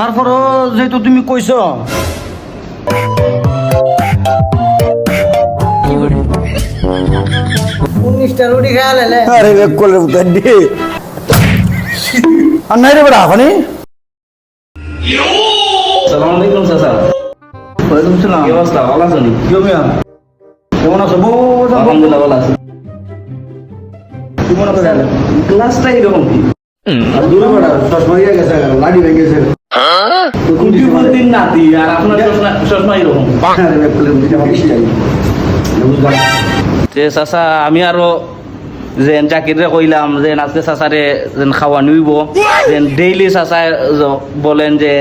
তারপরও যেহেতু তুমি কইছ। উনিশটা রুটি খাওয়া লেলে? আরে বেক করলে উতার আর নাই রে বেড়া হানি সালাম আলাইকুম চাচা। ওয়ালাইকুম সালাম। কি অবস্থা ভালো আছেন? কি মিয়া কেমন আছো? বউ আলহামদুলিল্লাহ ভালো আছি। কি মনে করে ক্লাসটা এরকম কি আর দূরে বেড়া চশমা গেছে লাড়ি ভেঙে গেছে নাতি আর আপনার চশমা এরকম যে চাচা আমি আরও যেন জাকিরে কইলাম যে আজকে চাচারে যেন খাওয়া নিব যেন ডেইলি চাচা বলেন যে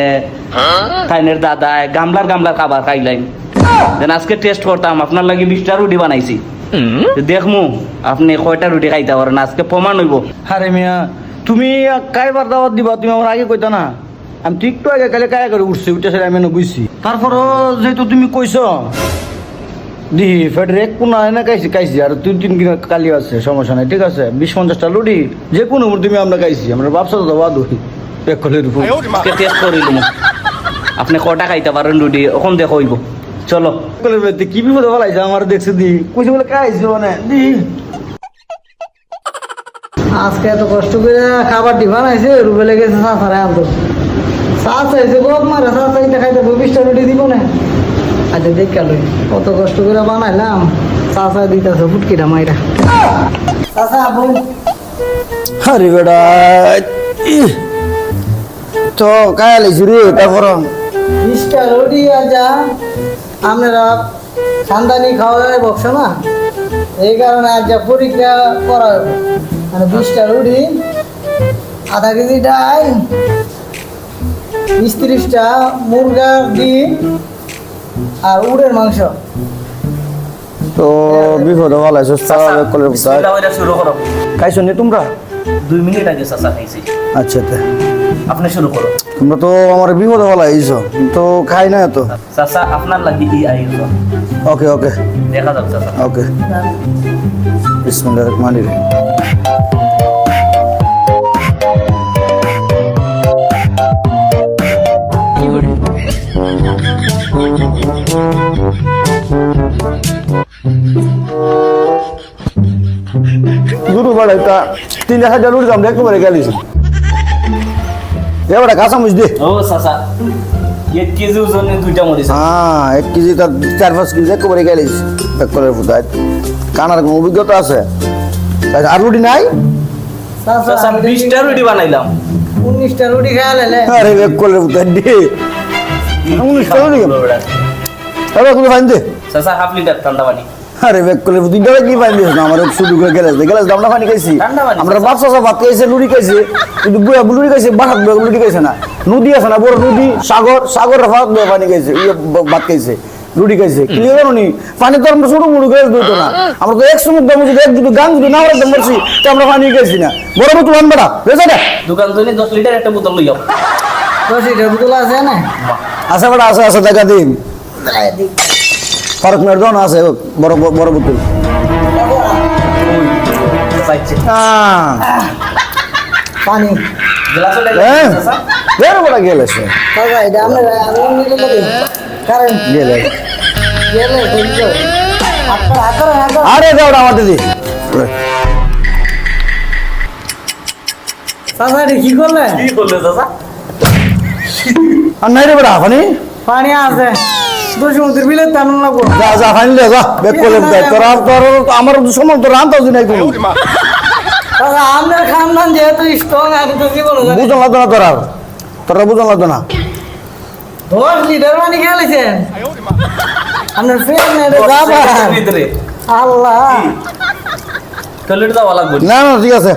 খাইনের দাদা গামলার গামলার খাবার খাইলাম যেন আজকে টেস্ট করতাম আপনার লাগি বিশটা রুটি বানাইছি। দেখমু আপনি কয়টা রুটি খাইতে পারেন আজকে প্রমাণ হইব। আরে মিয়া তুমি কাইবার দাওয়াত দিবা তুমি আমার আগে কইতা না। আমি তো আগে কালে কায়া করে উঠছি উঠে সেটা আমি বুঝছি। তারপরও যেহেতু তুমি কইছ দি ফেটের এক কোনা এনে খাইছি খাইছি আর তিন তিন কিনা কালি আছে সমস্যা নাই ঠিক আছে? বিশ পঞ্চাশটা লুডি যে কোনো তুমি আমরা খাইছি আমরা ব্যবসা তো বাদ হই এক কলের উপর টেস্ট করিলাম আপনি কটা খাইতে পারেন রুটি ওখান দেখো হইব। চলো। কি বিপদে ফেলাইছে আমার দেখছি দি। কইছে বলে খাইছি মানে দি। আজকে এত কষ্ট করে খাবার দি বানাইছে রুবেলে গেছে সাঁতারে আনতো চা চাইছে বহুত মারে চা চাইতে খাইতে বিশটা রুটি দিব না। আচ্ছা দেখ গেল কত কষ্ট করে বানাইলাম। চা চা দিতেছে ফুটকিটা মাইরা। চাচা বল আরে ইহ, তো কায়া লাইছি রে তারপর বিশটা রুটি আজা আপনারা খানদানি খাওয়া বকছ না? এই কারণে আজ যা পরীক্ষা করা হবে। মানে বিশটা রুটি আধা কেজি ডাল বিশ তিরিশটা মুরগার ডিম আর উড়ের মাংস। তো বিপদে চাচা, কলের শুরু করো। খাইছো নি তোমরা? দুই মিনিট আগে চাচা খাইছি। আচ্ছা তে। আপনি শুরু করো। তোমরা তো আমার বিপদে ফেলাইছো তো খাই না তো। চাচা আপনার লাগি ই আয়োজন ওকে ওকে। দেখা যাক চাচা। ওকে। বিসমিল্লাহির রহমানির রহিম। দুটো বাড়াইতা তিন হাজার উঠে দাম একবারে গেলিস এবারে কাঁচা মুচ দে। ও চাচা এক কেজি ওজনে দুইটা মরিচ হ্যাঁ এক কেজি তার চার পাঁচ কেজি একেবারে গেলিস। এক কলের ফুটায় কানার কোনো অভিজ্ঞতা আছে? আর রুটি নাই? চাচা বিশটা রুটি বানাইলাম। উনিশটা রুটি খাওয়া লেলে আরে এক ফুটায় দে। উনিশটা রুটি। আরে কোনো ফাইন দে। চাচা হাফ লিটার ঠান্ডা পানি। আরে বেক কলের ফুটি দাও কি দিস না আমার শুধু করে গেলাস দে গেলাস দামনা পানি খাইছি। আমরা বাচ্চা সব ভাত খাইছে লুড়ি খাইছে। কিন্তু বুয়া লুড়ি খাইছে বাসাত লুড়ি খাইছে না। নদী আছে না বড় নদী সাগর সাগর ভাত দিয়ে পানি খাইছে ইয়ে ভাত খাইছে রুটি খাইছে। ক্লিয়ার নি? পানি তো আমরা ছোট মুড়ি খাইছে দুটো না। আমরা তো এক সমুদ্র মধ্যে এক দুটো গান যদি না হলে মরছি তো আমরা পানি খাইছি না। বড় বোতল আনবে না দোকান থেকে দশ লিটার একটা বোতল লইও দশ লিটার বোতল আছে না? আছে বড় আছে আছে দেখা দিন। ফারুক মেয়ের দোকান আছে বড় বড় বোতল পানি। গেলে আরে যাও আমার দিদি। কি করলেন কি করলে চাচা? আর নাই রে বেড়া ফানি পানি আছে। দুই বিলে তেমন লাগবো। যা যা ফানি লে যা বেক করে দে তোর আর তোর আমার সময় তোর আনতে দিন একদম চাচা আপনার খানদান যেহেতু স্ট্রং আমি তো কি বলব? বুঝন লাগতো না তোর আর। তোরা বুঝন লাগতো না। দশ লিটার পানি খেলেছেন আপনার ফ্রেন্ড এটা যাবার আল্লাহ। না না ঠিক আছে।